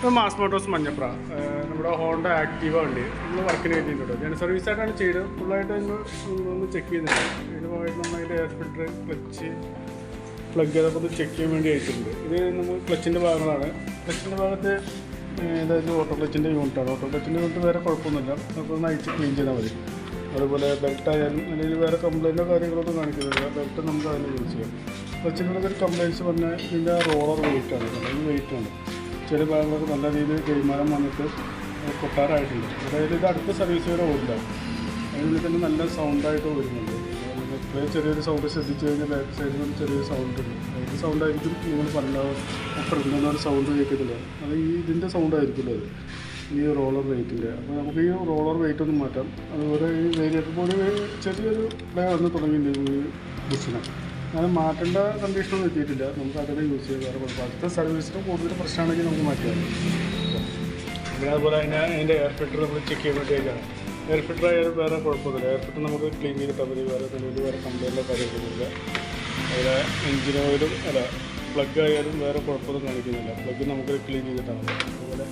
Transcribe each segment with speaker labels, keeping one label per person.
Speaker 1: ഇത് mass motors Manjapra. നമ്മുടെ Honda Activa വണ്ടി നമ്മൾ വർക്കിന് കഴിഞ്ഞിട്ടുണ്ട് ഞാൻ സർവീസ് ആയിട്ടാണ് ചെയ്തത്. ഫുള്ളായിട്ട് ഒന്ന് ഒന്ന് ചെക്ക് ചെയ്യുന്നുണ്ട് ഇതിന് പോയിട്ട് നമ്മൾ അതിന്റെ എയർ ഫിൽറ്റർ ക്ലച്ച് പ്ലഗ് ചെയ്തപ്പോൾ ഒന്ന് ചെക്ക് ചെയ്യാൻ വേണ്ടി അയച്ചിട്ടുണ്ട് ഇത് നമ്മൾ ക്ലച്ചിന്റെ ഭാഗങ്ങളാണ്. ക്ലച്ചിന്റെ ഭാഗത്ത് അതായത് ഓട്ടോ ക്ലച്ചിന്റെ യൂണിറ്റാണ് ഓട്ടോ ക്ലച്ചിന്റെ യൂണിറ്റ് വേറെ കുഴപ്പമൊന്നുമില്ല. നമുക്കൊന്ന് അയച്ച് ക്ലീൻ ചെയ്താൽ മതി. അതുപോലെ ബെൽറ്റ് ആയാലും അല്ലെങ്കിൽ വേറെ കംപ്ലൈന്റോ കാര്യങ്ങളൊന്നും കാണിക്കുന്നില്ല ബെൽറ്റ് നമുക്ക് അതിന് യൂസ് ചെയ്യാം. ഒരു കംപ്ലൈൻസ് പറഞ്ഞാൽ ഇതിന്റെ റോളർ വെയിറ്റ് ആണ്. അല്ലെങ്കിൽ വെയിറ്റ് ആണ്. ചില ഭാഗങ്ങളൊക്കെ നല്ല രീതിയിൽ തേയ്മാനം വന്നിട്ട് കൊട്ടാറായിട്ടുണ്ട് അതായത് ഇത് അടുത്ത സർവീസ് വരെ ഓടില്ല അതിനുള്ളിൽ തന്നെ നല്ല സൗണ്ടായിട്ട് വരുന്നുണ്ട്. ഇത്രയും ചെറിയൊരു സൗണ്ട് ശ്രദ്ധിച്ചു കഴിഞ്ഞാൽ ബാക്ക് സൈഡിൽ നിന്ന് ചെറിയൊരു സൗണ്ട് ഉണ്ട്. ഏത് സൗണ്ട് ആയിരിക്കും നിങ്ങൾ പല അപ്പുറത്തുനിന്ന് ഒരു സൗണ്ട് കേൾക്കത്തില്ല. അത് ഈ ഇതിന്റെ സൗണ്ട് ആയിരിക്കുമല്ലോ അത് ഈ റോളർ വെയിറ്റിന്റെ അപ്പോൾ നമുക്ക് ഈ റോളർ വെയിറ്റ് ഒന്ന് മാറ്റാം. അതുപോലെ ഈ വേരിയേറ്റർ പോലെ ചെറിയൊരു പ്ലേ വന്ന് തുടങ്ങിയിട്ടുണ്ട് ഈ ബുഷിന് അത് മാറ്റേണ്ട കണ്ടീഷനൊന്നും എത്തിയിട്ടില്ല. നമുക്ക് അതിനെ യൂസ് ചെയ്ത് വേറെ കുഴപ്പം അടുത്ത സർവീസിന് കൂടുതൽ പ്രശ്നമാണെങ്കിൽ നമുക്ക് മാറ്റിയാൽ പിന്നെ അതുപോലെ അതിന് അതിന്റെ എയർ ഫിൽറ്റർ നമ്മൾ ചെക്ക് ചെയ്യാൻ വേണ്ടിയിട്ടാണ് എയർ ഫിൽറ്റർ ആയാലും വേറെ കുഴപ്പമൊന്നുമില്ല. എയർ ഫിൽറ്റർ നമുക്ക് ക്ലീൻ ചെയ്തിട്ടാൽ മതി. വേറെ നിലവിൽ വേറെ കംപ്ലൈന്റോ കാര്യങ്ങളൊന്നുമില്ല അതുപോലെ എഞ്ചിൻ ഓയിലും അല്ല പ്ലഗ് ആയാലും വേറെ കുഴപ്പമൊന്നും കാണിക്കുന്നില്ല. പ്ലഗ് നമുക്ക് ക്ലീൻ ചെയ്തിട്ടാണ്. അതുപോലെ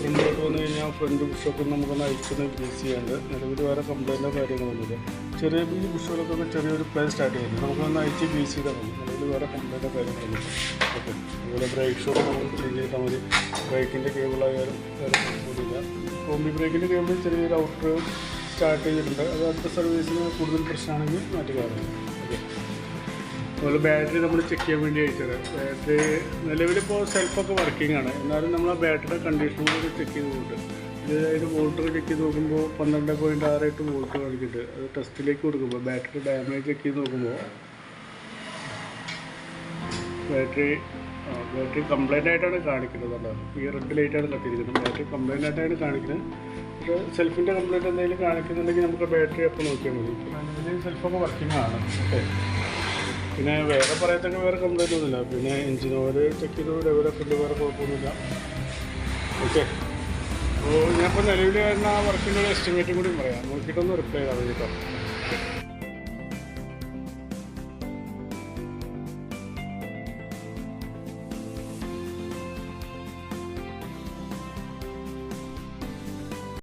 Speaker 1: ഫ്രണ്ടിലോട്ട് വന്നു കഴിഞ്ഞാൽ ഫ്രണ്ട് ബുഷൊക്കെ നമുക്കൊന്ന് അയച്ചൊന്ന് യൂസ് ചെയ്യാണ്ട് നിലവിൽ വേറെ കംപ്ലൈന്റോ കാര്യങ്ങളൊന്നുമില്ല ചെറിയ ഈ ബുഷുകളൊക്കെ ചെറിയൊരു പ്ലേ സ്റ്റാർട്ട് ചെയ്യുന്നത് നമുക്കൊന്ന് അഴിച്ച് യൂസ് ചെയ്താൽ മതി നിലവിൽ വേറെ കംപ്ലൈന്റോ കാര്യങ്ങളൊന്നും ഓക്കെ. അതുപോലെ ബ്രേക്ക് ഷോപ്പ് നമുക്ക് ക്ലീൻ ചെയ്താൽ മതി. ബ്രേക്കിന്റെ കേബിളായാലും വേറെ കുഴപ്പമൊന്നുമില്ല കോമ്പി ബ്രേക്കിന്റെ കേബിൾ ചെറിയൊരു ഔട്ടർ സ്റ്റാർട്ട് ചെയ്തിട്ടുണ്ട്. അത് അടുത്ത സർവീസിന് കൂടുതൽ പ്രശ്നമാണെങ്കിൽ മാറ്റി ഓക്കെ അതുപോലെ ബാറ്ററി നമ്മൾ ചെക്ക് ചെയ്യാൻ വേണ്ടി അയച്ചത്. ബാറ്ററി നിലവിലിപ്പോൾ സെൽഫൊക്കെ വർക്കിംഗ് ആണ്. എന്നാലും നമ്മൾ ആ ബാറ്ററിയുടെ കണ്ടീഷൻ കൂടി ചെക്ക് ചെയ്ത് അതായത് വോൾട്ടർ ചെക്ക് ചെയ്ത് നോക്കുമ്പോൾ പന്ത്രണ്ട് പോയിന്റ് ആറ് എട്ട് വോൾട്ട് കാണിക്കുന്നുണ്ട്. അത് ടെസ്റ്റിലേക്ക് കൊടുക്കുമ്പോൾ ബാറ്ററി ഡാമേജ് ചെക്ക് ചെയ്ത് നോക്കുമ്പോൾ ബാറ്ററി ബാറ്ററി കംപ്ലൈന്റ് ആയിട്ടാണ് കാണിക്കുന്നത് അല്ല ഈ റെഡ് ലൈറ്റാണ് കത്തിയിരിക്കുന്നത്. ബാറ്ററി കംപ്ലൈന്റ് ആയിട്ടാണ് കാണിക്കുന്നത്. പക്ഷേ സെൽഫിന്റെ കംപ്ലൈന്റ് എന്തെങ്കിലും കാണിക്കുന്നുണ്ടെങ്കിൽ നമുക്ക് ബാറ്ററി അപ്പോൾ നോക്കിയാൽ മതി. സെൽഫൊക്കെ വർക്കിംഗ് ആണ്. ഓക്കെ പിന്നെ വേറെ പറയത്തൊക്കെ വേറെ കംപ്ലൈന്റ് ഒന്നുമില്ല. പിന്നെ എഞ്ചിൻ ഓയിൽ ചെക്ക് ചെയ്ത് ഡെവലപ്പ് ഉണ്ട് വേറെ കുഴപ്പമൊന്നുമില്ല. ഓക്കെ അപ്പോൾ ഞാനിപ്പോൾ നിലവിൽ വരുന്ന ആ വർക്കിന്റെ ഒരു എസ്റ്റിമേറ്റും കൂടി പറയാം. നോക്കിയിട്ടൊന്ന് റിപ്ലൈ ചെയ്താൽ മതി കേട്ടോ